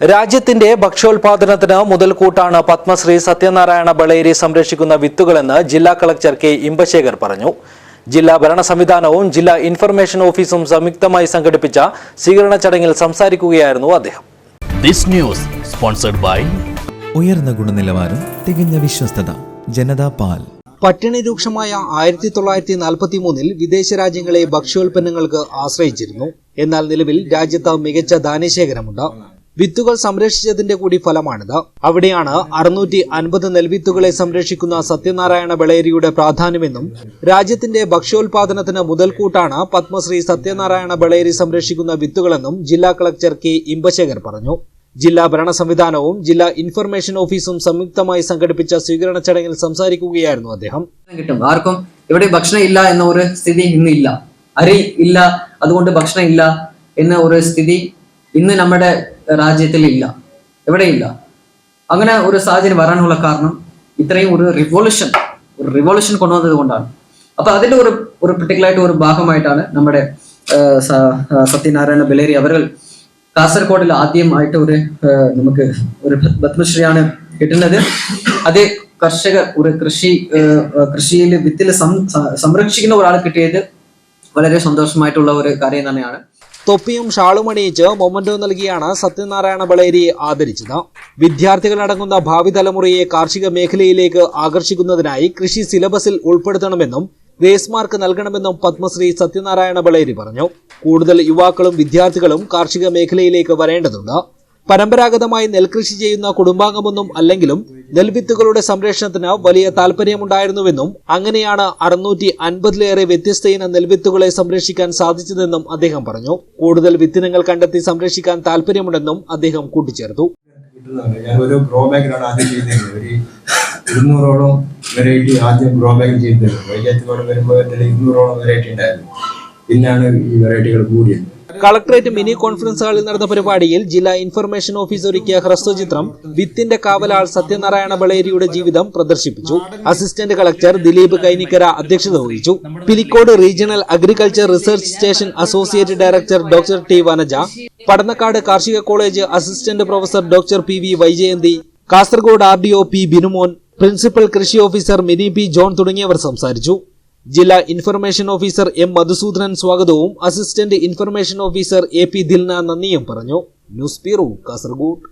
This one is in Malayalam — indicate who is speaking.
Speaker 1: രാജ്യത്തിന്റെ ഭക്ഷ്യോൽപാദനത്തിന് മുതൽക്കൂട്ടാണ് പത്മശ്രീ സത്യനാരായണ ബളേരി സംരക്ഷിക്കുന്ന വിത്തുകളെന്ന് ജില്ലാ കളക്ടർ കെ ഇമ്പശേഖർ പറഞ്ഞു. ജില്ലാ ഭരണ സംവിധാനവും ജില്ലാ ഇൻഫർമേഷൻ ഓഫീസും സംയുക്തമായി സംഘടിപ്പിച്ച സ്വീകരണ ചടങ്ങിൽ സംസാരിക്കുകയായിരുന്നു അദ്ദേഹം.
Speaker 2: This news sponsored by
Speaker 3: ഉയർന്ന ഗുണനിലവാരം തികഞ്ഞ വിശ്വസ്തത ജനതാ പാൽ.
Speaker 4: പട്ടിണി രൂക്ഷമായ ആയിരത്തി തൊള്ളായിരത്തി നാൽപ്പത്തി മൂന്നിൽ വിദേശ രാജ്യങ്ങളെ ഭക്ഷ്യോൽപ്പന്നങ്ങൾക്ക് ആശ്രയിച്ചിരുന്നു. എന്നാൽ നിലവിൽ രാജ്യത്ത് മികച്ച ധാന്യശേഖരമുണ്ട്. വിത്തുകൾ സംരക്ഷിച്ചതിന്റെ കൂടി ഫലമാണിത്. അവിടെയാണ് അറുന്നൂറ്റി അൻപത് നെൽവിത്തുകളെ സംരക്ഷിക്കുന്ന സത്യനാരായണ ബളേരിയുടെ പ്രാധാന്യമെന്നും രാജ്യത്തിന്റെ ഭക്ഷ്യോൽപാദനത്തിന് മുതൽക്കൂട്ടാണ് പത്മശ്രീ സത്യനാരായണ ബളേരി സംരക്ഷിക്കുന്ന വിത്തുകളെന്നും ജില്ലാ കളക്ടർ കെ ഇമ്പശേഖർ പറഞ്ഞു. ജില്ലാ ഭരണ സംവിധാനവും ജില്ലാ ഇൻഫർമേഷൻ ഓഫീസും സംയുക്തമായി സംഘടിപ്പിച്ച സ്വീകരണ ചടങ്ങിൽ സംസാരിക്കുകയായിരുന്നു അദ്ദേഹം.
Speaker 5: കിട്ടും. ആർക്കും ഇവിടെ ഭക്ഷണം ഇല്ല എന്ന ഒരു സ്ഥിതി ഇന്നില്ല. അരി ഇല്ല അതുകൊണ്ട് ഭക്ഷണം ഇല്ല എന്ന ഒരു സ്ഥിതി ഇന്ന് നമ്മുടെ രാജ്യത്തിൽ ഇല്ല. എവിടെയില്ല അങ്ങനെ ഒരു സാഹചര്യം വരാനുള്ള കാരണം ഇത്രയും ഒരു റിവോല്യൂഷൻ ഒരു റിവോല്യൂഷൻ കൊണ്ടുവന്നത് കൊണ്ടാണ്. അപ്പൊ അതിന്റെ ഒരു ഒരു ആയിട്ട് ഒരു ഭാഗമായിട്ടാണ് നമ്മുടെ സത്യനാരായണ ബലേരി അവർ കാസർഗോഡിൽ ആദ്യമായിട്ട് ഒരു നമുക്ക് ഒരു പത്മശ്രീയാണ് കിട്ടുന്നത്. അത് കർഷകർ ഒരു കൃഷി കൃഷിയിൽ വിത്തിൽ സംരക്ഷിക്കുന്ന ഒരാൾ കിട്ടിയത് വളരെ സന്തോഷമായിട്ടുള്ള ഒരു കാര്യം തന്നെയാണ്.
Speaker 4: തൊപ്പിയും ഷാളും അണിയിച്ച് മൊമന്റോ നൽകിയാണ് സത്യനാരായണ ബളേരിയെ ആദരിച്ചത്. വിദ്യാർത്ഥികളടങ്ങുന്ന ഭാവി തലമുറയെ കാർഷിക മേഖലയിലേക്ക് ആകർഷിക്കുന്നതിനായി കൃഷി സിലബസിൽ ഉൾപ്പെടുത്തണമെന്നും ഗ്രേസ് മാർക്ക് നൽകണമെന്നും പത്മശ്രീ സത്യനാരായണ ബളേരി പറഞ്ഞു. കൂടുതൽ യുവാക്കളും വിദ്യാർത്ഥികളും കാർഷിക മേഖലയിലേക്ക് വരേണ്ടതുണ്ട്. പരമ്പരാഗതമായി നെൽകൃഷി ചെയ്യുന്ന കുടുംബാംഗമൊന്നും അല്ലെങ്കിലും നെൽവിത്തുകളുടെ സംരക്ഷണത്തിന് വലിയ താല്പര്യമുണ്ടായിരുന്നുവെന്നും അങ്ങനെയാണ് അറുന്നൂറ്റി അൻപതിലേറെ വ്യത്യസ്ത ഇന നെൽവിത്തുകളെ സംരക്ഷിക്കാൻ സാധിച്ചതെന്നും അദ്ദേഹം പറഞ്ഞു. കൂടുതൽ വിത്തിനങ്ങൾ കണ്ടെത്തി സംരക്ഷിക്കാൻ താല്പര്യമുണ്ടെന്നും അദ്ദേഹം കൂട്ടിച്ചേർത്തു.
Speaker 6: ഞാൻ ഒരു ഗ്രോ ചെയ്തിരുന്നത് ഒരു ഇരുന്നൂറോളം വെറൈറ്റി ആദ്യം ഗ്രോ ബാഗ് ചെയ്തിരുന്നത്. വൈകാത്തിനോട് വരുമ്പോൾ ഇരുന്നൂറോളം വെറൈറ്റി ഉണ്ടായിരുന്നു. പിന്നാണ് ഈ വെറൈറ്റികൾ കൂടിയത്.
Speaker 4: കളക്ടറേറ്റ് മിനി കോൺഫറൻസ് ഹാളിൽ നടന്ന പരിപാടിയിൽ ജില്ലാ ഇൻഫർമേഷൻ ഓഫീസർ ഒരുക്കിയ ഹ്രസ്വചിത്രം വിത്തിന്റെ കാവലാൾ സത്യനാരായണ ബളേരിയുടെ ജീവിതം പ്രദർശിപ്പിച്ചു. അസിസ്റ്റന്റ് കളക്ടർ ദിലീപ് കൈനിക്കര അധ്യക്ഷത വഹിച്ചു. Pilicode regional agriculture research station associate director doctor T Vanaja Padannakkad കാർഷിക college assistant professor doctor P V Vyjayanthi Kasaragod R D O P Binumon principal കൃഷി ഓഫീസർ മിനി പി ജോൺ തുടങ്ങിയവർ സംസാരിച്ചു. ജില്ലാ ഇൻഫർമേഷൻ ഓഫീസർ എം മധുസൂദനൻ സ്വാഗതവും assistant information officer A P Dilna നന്ദിയും പറഞ്ഞു. News bureau Kasaragod.